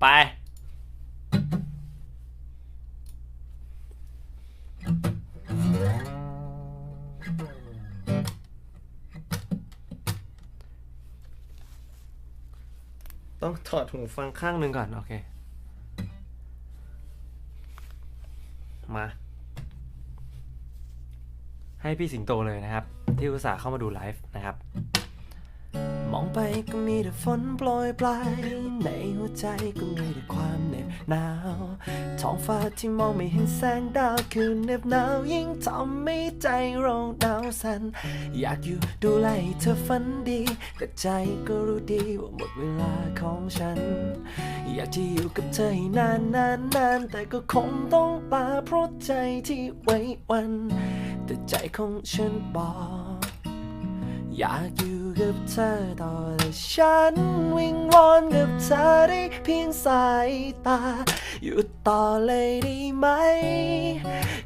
ไป ต้องถอดหูฟังข้างหนึ่งก่อน โอเค มา ให้พี่สิงโตเลยนะครับ ที่อุตส่าห์เข้ามาดูไลฟ์นะครับ ไปก็มีแต่ฝนโปรยปลาย ในหัวใจก็มีแต่ความเหน็บหนาว ท้องฟ้าที่มองไม่เห็นแสงดาวคือเหน็บหนาวยิ่งทำให้ใจเราหนาวสั่น อยากอยู่ดูแลเธอฝันดี แต่ใจก็รู้ดีว่าหมดเวลาของฉัน อยากจะอยู่กับเธอให้นานนานนานแต่ก็คงต้องลาเพราะใจที่ไว้วัน แต่ใจของฉันบอก อยากอยู่กับเธอต่อแต่ฉันวิงวอนกับเธอได้เพียงสายตา หยุดต่อเลยได้ไหม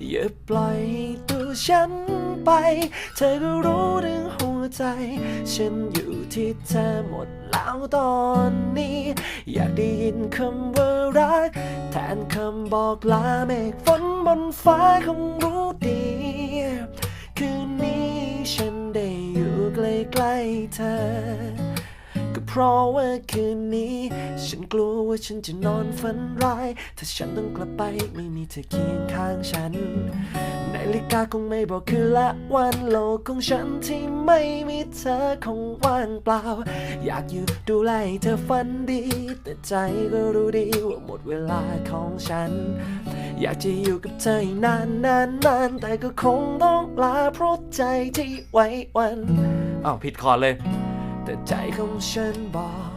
อย่าปล่อยให้ตัวฉันไป เธอก็รู้ถึงหัวใจ ฉันอยู่ที่เธอหมดแล้วตอนนี้ อยากได้ยินคำว่ารัก แทนคำบอกลาเมฆฝนบนฟ้าคงรู้ดี ใกล้เธอ ก็เพราะว่าคืนนี้ ฉันกลัวว่าฉันจะนอนฝันร้าย ถ้าฉันต้องกลับไปไม่มีเธอเคียงข้างฉัน นาฬิกาคงไม่บอกคือละวันโลกของฉันที่ไม่มีเธอคงว่างเปล่า อยากอยู่ดูแลให้เธอฝันดี แต่ใจก็รู้ดีว่าหมดเวลาของฉัน อยากจะอยู่กับเธอนานนานนานแต่ก็คงต้องลาเพราะใจที่ไว้วัน อ้าวผิดคอร์ดเลย แต่ใจของฉันบอก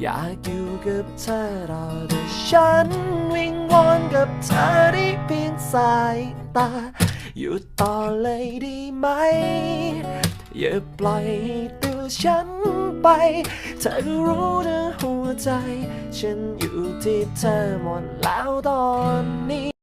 อยากอยู่กับเธอรอแต่ฉันวิงวอนกับเธอได้เพียงสายตา อยู่ต่อเลยด้ไหม อย่าปล่อยให้ตัวฉันไปเธอรู้นะหัวใจ ฉันอยู่ที่เธอหมดแล้วตอนนี้